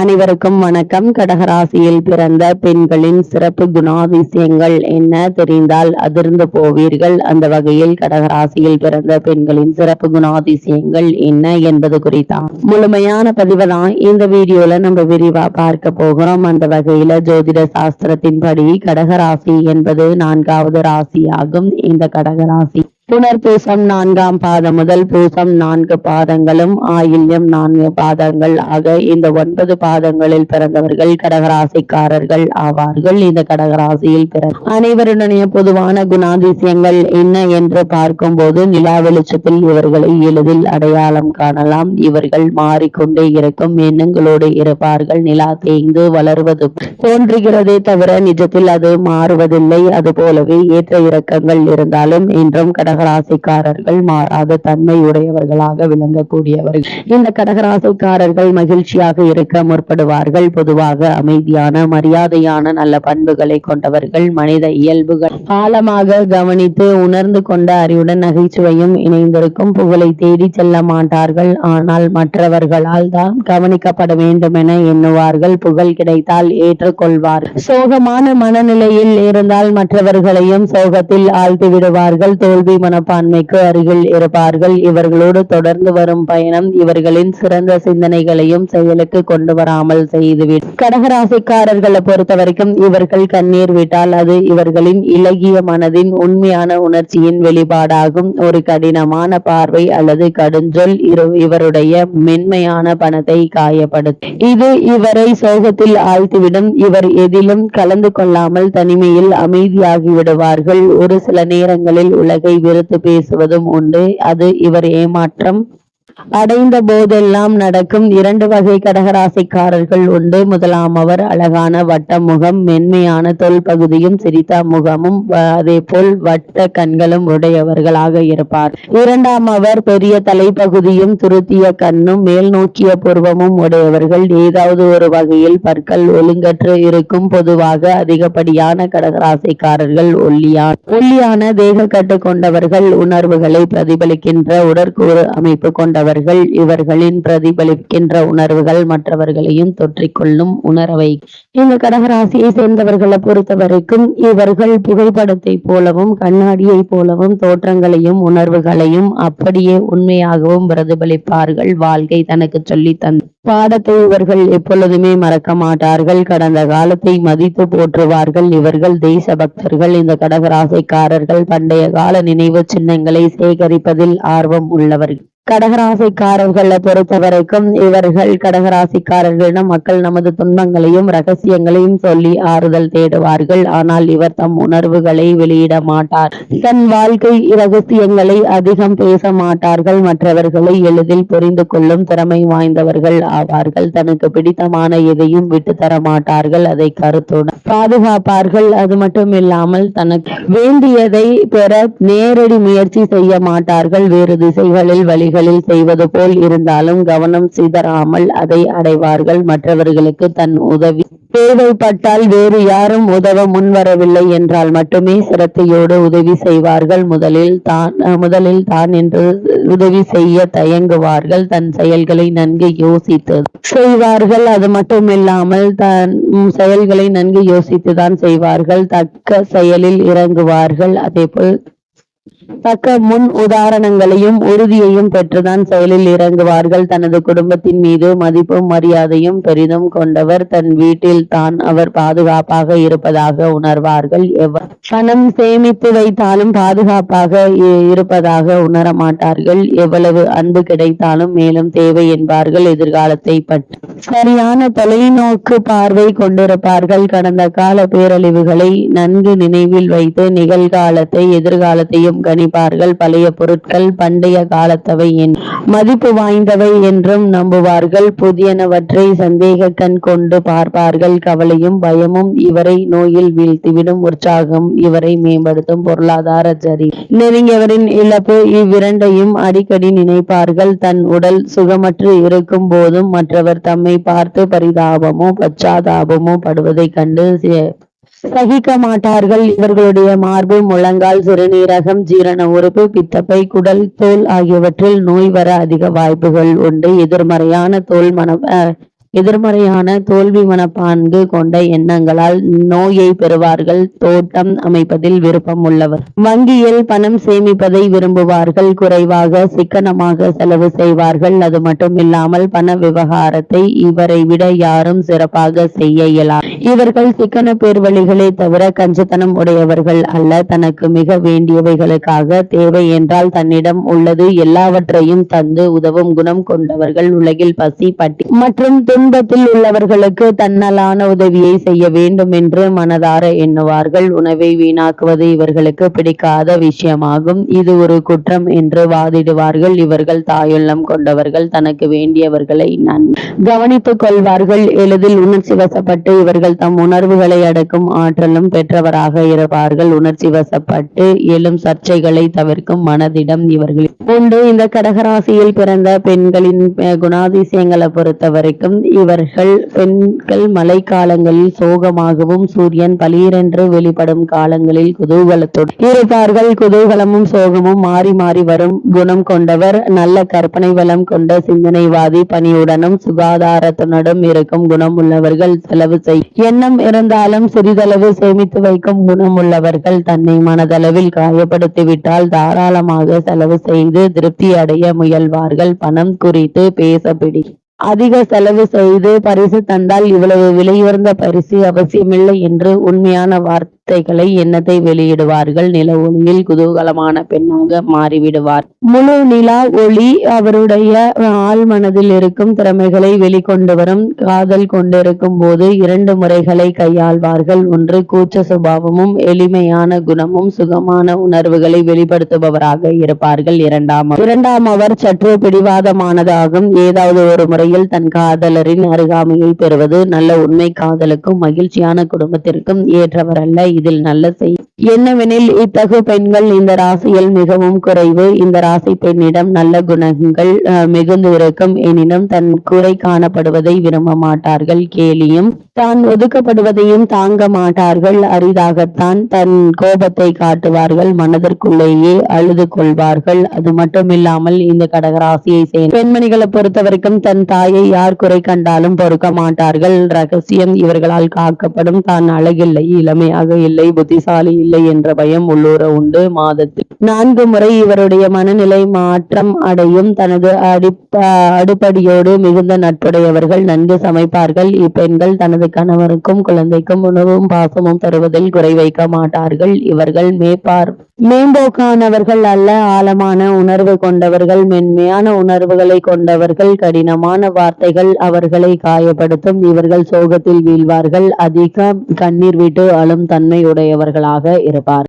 அனைவருக்கும் வணக்கம். கடகராசியில் பிறந்த பெண்களின் சிறப்பு குணாதிசயங்கள் என்ன தெரிந்தால் அதிர்ந்து போவீர்கள். அந்த வகையில் கடகராசியில் பிறந்த பெண்களின் சிறப்பு குணாதிசயங்கள் என்ன என்பது குறித்தான் முழுமையான பதிவு தான் இந்த வீடியோல நம்ம விரிவா பார்க்க போகிறோம். அந்த வகையில ஜோதிட சாஸ்திரத்தின்படி கடகராசி என்பது நான்காவது ராசியாகும். இந்த கடகராசி புனர்பூசம் நான்காம் பாதம். முதல் பூசம் நான்கு பாதங்களும் ஆயில்யம் நான்கு பாதங்கள் ஆக இந்த ஒன்பது பாதங்களில் பிறந்தவர்கள் கடகராசிக்காரர்கள் ஆவார்கள். இந்த கடகராசியில் பிற அனைவருடைய பொதுவான குணாதிசயங்கள் என்ன என்று பார்க்கும்போது நிலா வெளிச்சத்தில் இவர்களை எளிதில் அடையாளம் காணலாம். இவர்கள் மாறிக்கொண்டே இருக்கும் எண்ணங்களோடு இருப்பார்கள். நிலா தேய்ந்து வளருவது தோன்றுகிறதே தவிர நிஜத்தில் அது மாறுவதில்லை. அது போலவே ஏற்ற இறக்கங்கள் இருந்தாலும் இன்றும் கடகராசிக்காரர்கள் மாறாத தன்மை உடையவர்களாக விளங்கக்கூடியவர்கள். இந்த கடகராசிக்காரர்கள் மகிழ்ச்சியாக இருக்க முற்படுவார்கள். பொதுவாக அமைதியான மரியாதையான நல்ல பண்புகளை கொண்டவர்கள் மனித இயல்புகள். ஆழமாக கவனித்து உணர்ந்து கொண்ட அறிவுடன் நகைச்சுவையும் இணைந்திருக்கும் புகழை தேடி செல்ல மாட்டார்கள். ஆனால் மற்றவர்களால் தான் கவனிக்கப்பட வேண்டும் என எண்ணுவார்கள். புகழ் கிடைத்தால் ஏற்றுக்கொள்வார். சோகமான மனநிலையில் இருந்தால் மற்றவர்களையும் சோகத்தில் ஆழ்த்தி விடுவார்கள். தோல்வி மனப்பான்மைக்கு அருகில் இருப்பார்கள். இவர்களோடு தொடர்ந்து வரும் பயணம் இவர்களின் சிறந்த சிந்தனைகளையும் செயலுக்கு கொண்டு வராமல் செய்துவிடும். கடகராசிக்காரர்களை பொறுத்த வரைக்கும் இவர்கள் கண்ணீர் விட்டால் அது இவர்களின் இலகிய மனதின் உண்மையான உணர்ச்சியின் வெளிப்பாடாகும். ஒரு கடினமான பார்வை அல்லது கடுஞ்சொல் இரு இவருடைய மென்மையான பணத்தை காயப்படுத்தும். இது இவரை சோகத்தில் ஆழ்த்திவிடும். இவர் எதிலும் கலந்து கொள்ளாமல் தனிமையில் அமைதியாகி விடுவார்கள் ஒரு சில நேரங்களில் உலகை எதிர்த்து பேசுவதும் உண்டு. அது இவர் ஏமாற்றம். அடைந்த போதெல்லாம் நடக்கும் இரண்டு வகை கடகராசிக்காரர்கள் உண்டு. முதலாம் அவர் அழகான வட்ட முகம் மென்மையான தோல் பகுதியும் சிரித்த முகமும் அதே போல் வட்ட கண்களும் உடையவர்களாக இருப்பார். இரண்டாம் அவர் பெரிய தலைப்பகுதியும் துருத்திய கண்ணும் மேல் நோக்கிய புருவமும் உடையவர்கள். ஏதாவது ஒரு வகையில் பற்கள் ஒழுங்கற்று இருக்கும் பொதுவாக அதிகப்படியான கடகராசிக்காரர்கள் ஒல்லியான் ஒல்லியான தேக கட்டு கொண்டவர்கள் உணர்வுகளை பிரதிபலிக்கின்ற உடற்கூறு அமைப்பு கொண்ட கொண்டவர்கள் இவர்களின் பிரதிபலிக்கின்ற உணர்வுகள் மற்றவர்களையும் தொற்றிக்கொள்ளும் உணர்வை. இந்த கடகராசியை சேர்ந்தவர்களை பொறுத்த வரைக்கும் இவர்கள் புகைப்படத்தை போலவும் கண்ணாடியை போலவும் தோற்றங்களையும் உணர்வுகளையும் அப்படியே உண்மையாகவும் பிரதிபலிப்பார்கள். வாழ்க்கை தனக்கு சொல்லி தந்த பாடத்தை இவர்கள் எப்பொழுதுமே மறக்க மாட்டார்கள். கடந்த காலத்தை மதித்து போற்றுவார்கள். இவர்கள் தேச பக்தர்கள் இந்த கடகராசைக்காரர்கள் பண்டைய கால நினைவு சின்னங்களை சேகரிப்பதில் ஆர்வம் உள்ளவர்கள். கடகராசிக்காரர்களை பொறுத்த வரைக்கும் இவர்கள் கடகராசிக்காரர்களிடம் மக்கள் நமது துன்பங்களையும் ரகசியங்களையும் சொல்லி ஆறுதல் தேடுவார்கள். ஆனால் இவர் தம் உணர்வுகளை வெளியிட மாட்டார். தன் வாழ்க்கை ரகசியங்களை அதிகம் பேச மாட்டார்கள். மற்றவர்களை எளிதில் புரிந்து கொள்ளும் திறமை வாய்ந்தவர்கள் ஆவார்கள். தனக்கு பிடித்தமான எதையும் விட்டு தர மாட்டார்கள். அதை கருத்துடன் பாதுகாப்பார்கள். அது மட்டும் இல்லாமல் தனக்கு வேண்டியதை பெற நேரடி முயற்சி செய்ய மாட்டார்கள். வேறு திசைகளில் வழி வேலைகளில் செய்வது போல் இருந்தாலும் கவனம் சிதறாமல் அதை அடைவார்கள். மற்றவர்களுக்கு தன் உதவி தேவைப்பட்டால் வேறு யாரும் உதவ முன்வரவில்லை என்றால் மட்டுமே சிரத்தையோடு உதவி செய்வார்கள். முதலில் தான் முதலில் தான் என்று உதவி செய்ய தயங்குவார்கள். தன் செயல்களை நன்கு யோசித்து செய்வார்கள். அது மட்டுமில்லாமல் தன் செயல்களை நன்கு யோசித்துதான் செய்வார்கள். தக்க செயலில் இறங்குவார்கள். அதே போல் தக்க முன் உதாரணங்களையும் உறுதியையும் பெற்றுதான் செயலில் இறங்குவார்கள். தனது குடும்பத்தின் மீது மதிப்பும் மரியாதையும் பெரிதும் கொண்டவர் தன் வீட்டில் தான் அவர் பாதுகாப்பாக இருப்பதாக உணர்வார்கள். பணம் சேமித்து வைத்தாலும் பாதுகாப்பாக இருப்பதாக உணர மாட்டார்கள் எவ்வளவு அன்பு கிடைத்தாலும் மேலும் தேவை என்பார்கள். எதிர்காலத்தை பற்றி சரியான தொலைநோக்கு பார்வை கொண்டிருப்பார்கள். கடந்த கால பேரழிவுகளை நன்கு நினைவில் வைத்து நிகழ்காலத்தை எதிர்காலத்தையும் கணிப்பார்கள். பழைய பொருட்கள் பண்டைய காலத்தவை மதிப்பு வாய்ந்தவை என்றும் நம்புவார்கள். புதியனவற்றை சந்தேக கண் கொண்டு பார்ப்பார்கள். கவலையும் பயமும் இவரை நோயில் வீழ்த்திவிடும். உற்சாகம் இவரை மேம்படுத்தும். பொருளாதார சரி நெருங்கியவரின் இழப்பு இவ்விரண்டையும் அடிக்கடி நினைப்பார்கள். தன் உடல் சுகமற்று இருக்கும் போதும் மற்றவர் தம்மை பார்த்து பரிதாபமோ பச்சாதாபமோ படுவதைக் கண்டு சகிக்க மாட்டார்கள் இவர்களுடைய மார்பு முழங்கால் சிறுநீரகம் ஜீரண உறுப்பு பித்தப்பை குடல் தோல் ஆகியவற்றில் நோய் வர அதிக வாய்ப்புகள் உண்டு. எதிர்மறையான தோல் மன எதிர்மறையான தோல்வி மனப்பான்கு கொண்ட எண்ணங்களால் நோயை பெறுவார்கள். தோட்டம் அமைப்பதில் விருப்பம் உள்ளவர் வங்கியில் பணம் சேமிப்பதை விரும்புவார்கள். குறைவாக சிக்கனமாக செலவு செய்வார்கள். அது மட்டுமில்லாமல் பண விவகாரத்தை இவரை விட யாரும் சிறப்பாக செய்ய இயலாம் இவர்கள் சிக்கன பேர்வழிகளை தவிர கஞ்சத்தனம் உடையவர்கள் அல்ல. தனக்கு மிக வேண்டியவைகளுக்காக தேவை என்றால் தன்னிடம் உள்ளது. எல்லாவற்றையும் தந்து உதவும் குணம் கொண்டவர்கள். உலகில் பசி பட்டி மற்றும் துன்பத்தில் உள்ளவர்களுக்கு தன்னலான உதவியை செய்ய வேண்டும் என்று மனதார எண்ணுவார்கள். உணவை வீணாக்குவது இவர்களுக்கு பிடிக்காத விஷயமாகும். இது ஒரு குற்றம் என்று வாதிடுவார்கள். இவர்கள் தாயுள்ளம் கொண்டவர்கள். தனக்கு வேண்டியவர்களை நன் கவனித்துக் கொள்வார்கள். எளிதில் உணர்ச்சி வசப்பட்டு இவர்கள் தம் உணர்வுகளை அடக்கும் ஆற்றலும் பெற்றவராக இருப்பார்கள். உணர்ச்சி வசப்பட்டு எழும் சர்ச்சைகளை தவிர்க்கும் மனதிடம் இவர்கள் உண்டு. இந்த கடகராசியில் பிறந்த பெண்களின் குணாதிசயங்களை பொறுத்த வரைக்கும் இவர்கள் பெண்கள் மழை காலங்களில் சோகமாகவும் சூரியன் பலீரென்று வெளிப்படும் காலங்களில் குதூகலத்தோடு இருப்பார்கள். குதூகலமும் சோகமும் மாறி மாறி வரும். குணம் கொண்டவர் நல்ல கற்பனை வளம் கொண்ட சிந்தனைவாதி பணியுடனும் சுகாதாரத்துடனும் இருக்கும். குணம் உள்ளவர்கள் செலவு செய். எண்ணம் இருந்தாலும் சிறிதளவு சேமித்து வைக்கும். குணம் உள்ளவர்கள் தன்னை மனதளவில் காயப்படுத்திவிட்டால் தாராளமாக செலவு செய்து திருப்தி அடைய முயல்வார்கள். பணம் குறித்து பேச பிடி அதிக செலவு செய்து பரிசு தந்தால் இவ்வளவு விலையுயர்ந்த பரிசு அவசியமில்லை என்று உண்மையான வார்த்தை வார்த்தைகளை எண்ணத்தை வெளியிடுவார்கள். நில ஒளியில் குதூகலமான பெண்ணாக மாறிவிடுவார். முழு நிலா ஒளி அவருடைய ஆள் மனதில் இருக்கும் திறமைகளை வெளிக்கொண்டு வரும். காதல் கொண்டிருக்கும் போது இரண்டு முறைகளை கையாள்வார்கள். ஒன்று கூச்ச சுபாவமும் எளிமையான குணமும் சுகமான உணர்வுகளை வெளிப்படுத்துபவராக இருப்பார்கள். இரண்டாம் இரண்டாம் அவர் சற்று பிடிவாதமானதாகும். ஏதாவது ஒரு முறையில் தன் காதலரின் அருகாமையை பெறுவது நல்ல உண்மை. காதலுக்கும் மகிழ்ச்சியான குடும்பத்திற்கும் ஏற்றவரல்ல. இதில் நல்ல செய். என்னவெனில் இத்தகு பெண்கள் இந்த ராசியில் மிகவும் குறைவு. இந்த ராசி பெண்ணிடம் நல்ல குணங்கள் அஹ், மிகுந்து இருக்கும். எனினும் தன் குறை காணப்படுவதை விரும்ப மாட்டார்கள். கேலியும் தான் ஒதுக்கப்படுவதையும் தாங்க மாட்டார்கள். அரிதாகத்தான் தன் கோபத்தை காட்டுவார்கள். மனதிற்குள்ளேயே அழுது கொள்வார்கள். அது மட்டுமில்லாமல் இந்த கடகராசியை சேர்ந்த பெண்மணிகளை பொறுத்தவரைக்கும் தன் தாயை யார் குறை கண்டாலும் பொறுக்க மாட்டார்கள். ரகசியம் இவர்களால் காக்கப்படும். தான் அழகில்லை இளமையாக இல்லை புத்திசாலி இல்லை என்ற பயம் உள்ளூர உண்டு. மாதத்தில் நான்கு முறை இவருடைய மனநிலை மாற்றம் அடையும். தனது அடிப்ப அடுப்படியோடு மிகுந்த நட்புடையவர்கள் நன்கு சமைப்பார்கள். இப்பெண்கள் தனது கணவருக்கும் குழந்தைக்கும் உணவும் பாசமும் தருவதில் குறை வைக்க மாட்டார்கள் இவர்கள் மேப்பார். மேம்போக்கானவர்கள் அல்ல ஆழமான உணர்வு கொண்டவர்கள் மென்மையான உணர்வுகளை கொண்டவர்கள் கடினமான வார்த்தைகள் அவர்களை காயப்படுத்தும் இவர்கள் சோகத்தில் வீழ்வார்கள் அதிக கண்ணீர் விட்டு அழும் தன்மை உடையவர்களாக இருப்பார்.